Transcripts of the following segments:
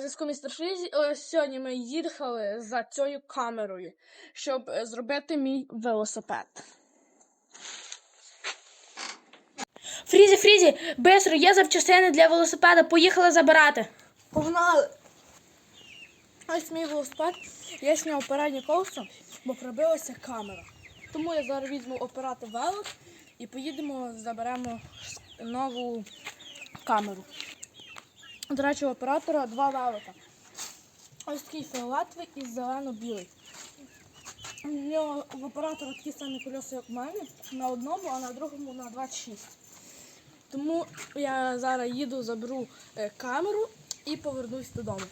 зв'язку містер Фрізі. Ось сьогодні ми їхали за цією камерою, щоб е, зробити мій велосипед. Фрізі, Фрізі, бистро, є запчастини для велосипеда, поїхали забирати. Погнали! Ось мій велосипед. Я зняв переднє колесо, бо пробилася камера. Тому я зараз візьму оператор велик і поїдемо, заберемо нову камеру. До речі, у оператора два велика. Ось такий фіолетовий і зелено-білий. У нього в оператора такі самі колеса, як в мене, на одному, а на другому на 26. Тому я зараз їду, заберу е, камеру і повернусь додому.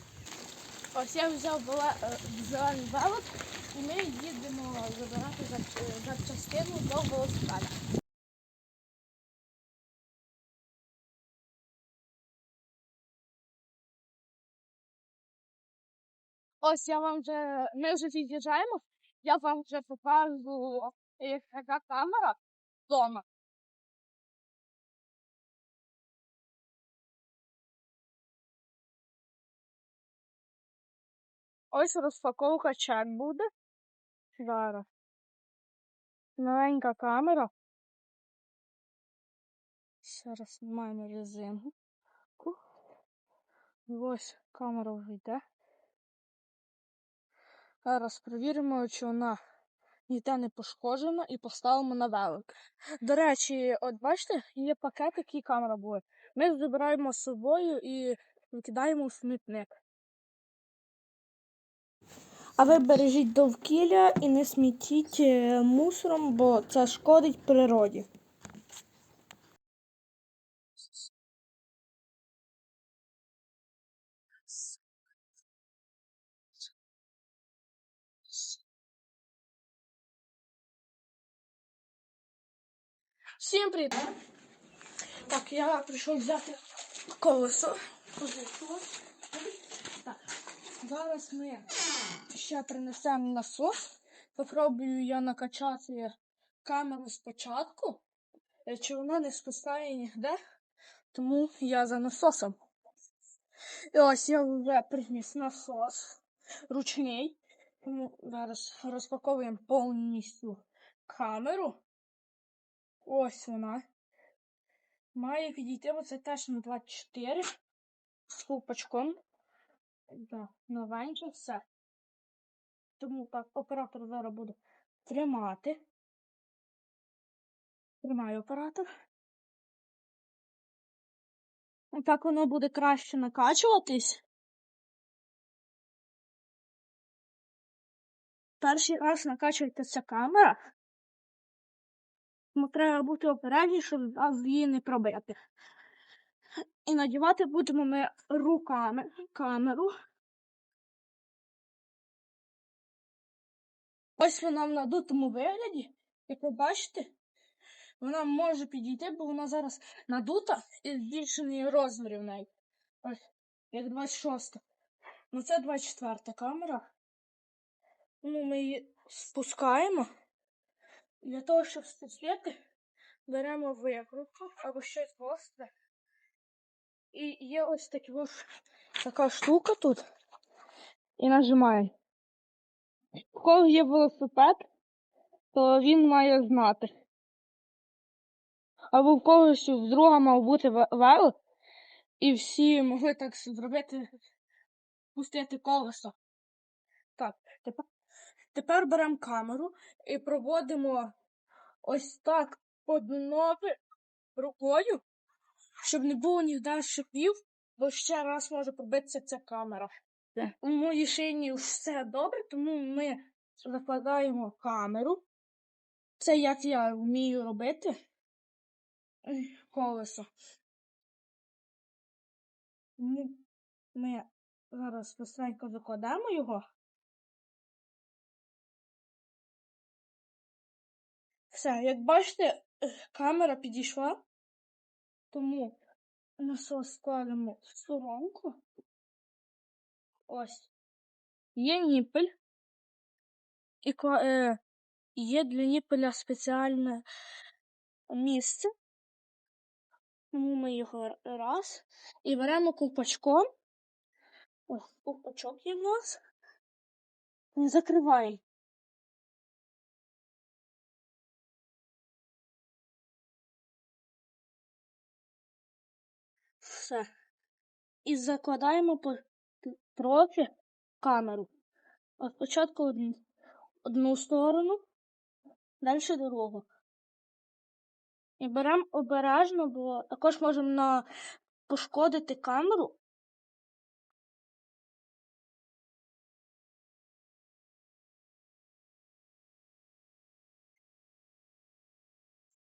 Ось я взяв е, зелений велик і ми їдемо забирати зап- е, запчастину до велосипеда. Ось я вам вже, ми вже від'їжджаємо, я вам вже покажу, яка камера вдома. Ось розпаковка чек буде. Зараз. Новенька камера. Зараз маємо резинку. Ось камера вже йде. Зараз перевіримо, чи вона ніде не пошкоджена і поставимо на велик. До речі, от бачите, є пакет, який камера буде. Ми забираємо з собою і викидаємо в смітник. А ви бережіть довкілля і не смітіть е, мусором, бо це шкодить природі. Всім привіт! Так, я прийшов взяти колесо. Зараз ми ще принесемо насос. Попробую я накачати камеру спочатку. Е, Чи вона не спускає ніде, тому я за насосом. І ось я вже приніс насос ручний. Тому зараз розпаковуємо повністю камеру. Ось вона. Має підійти, бо це теж на 24 з ковпачком. Так, новеньке все. Тому так, оператор зараз буде тримати. Тримаю оператор. Так воно буде краще накачуватись. Перший раз накачується ця камера. Тому треба бути обережні, щоб зразу її не пробити. І надівати будемо ми руками камеру. Ось вона в надутому вигляді, як ви бачите, вона може підійти, бо вона зараз надута і збільшений розмір в неї. Ось, як 26. Ну це 24 камера. Ну, ми її спускаємо. Для того, щоб спустити, беремо викрутку або щось гостре. І є ось такі ось така штука тут. І нажимає. Кого є велосипед, то він має знати. Або в когось в друга мав бути ве- велик, і всі могли так зробити, пустити колесо. Так, тепер, тепер беремо камеру і проводимо ось так по днові рукою, щоб не було ніде шипів, бо ще раз може пробитися ця камера. У моїй шині все добре, тому ми закладаємо камеру. Це як я вмію робити колесо. Ми зараз швидко закладаємо його. Все, як бачите, камера підійшла, тому насос складемо в сторонку. Ось. Є ніпель. І е, є для ніпеля спеціальне місце. Тому ми його раз і беремо ковпачком Ось ковпачок є в нас. Не закривай. Все. І закладаємо трохи камеру. От спочатку одну, одну сторону, далі другу. І беремо обережно, бо також можемо на пошкодити камеру.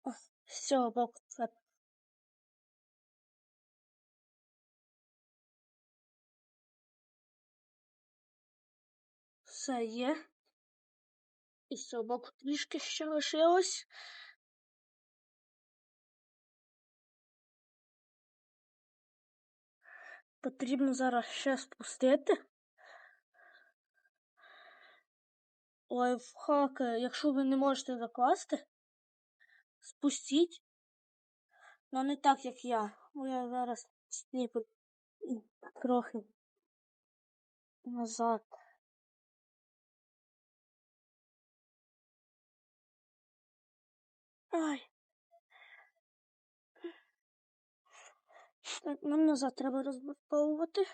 О, з все є. І боку трішки ще лишилось. Потрібно зараз ще спустити. Лайфхак, якщо ви не можете закласти, спустіть. Ну не так, як я. Бо я зараз сніпу трохи назад. Ай. Так, нам назад треба розблоковувати.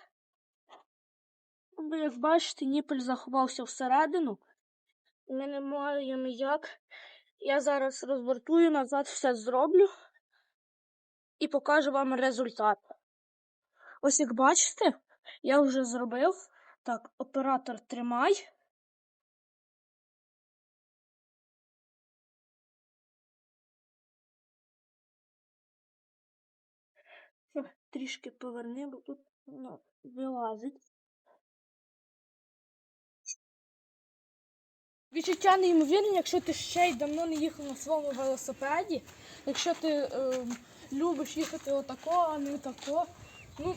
Бо як бачите, ніпель заховався всередину. Ми не маємо як. Я зараз розбортую назад, все зроблю і покажу вам результат. Ось як бачите, я вже зробив. Так, оператор тримай. Трішки поверни, бо тут ну, вилазить. Відчуття неймовірні, якщо ти ще й давно не їхав на своєму велосипеді, якщо ти е, любиш їхати отако, а не тако. Ну,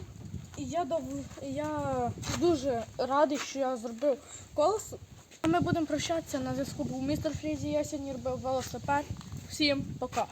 я, дов... я дуже радий, що я зробив колесо. Ми будемо прощатися на зв'язку. Був містер Фрізі, я сьогодні робив велосипед. Всім пока.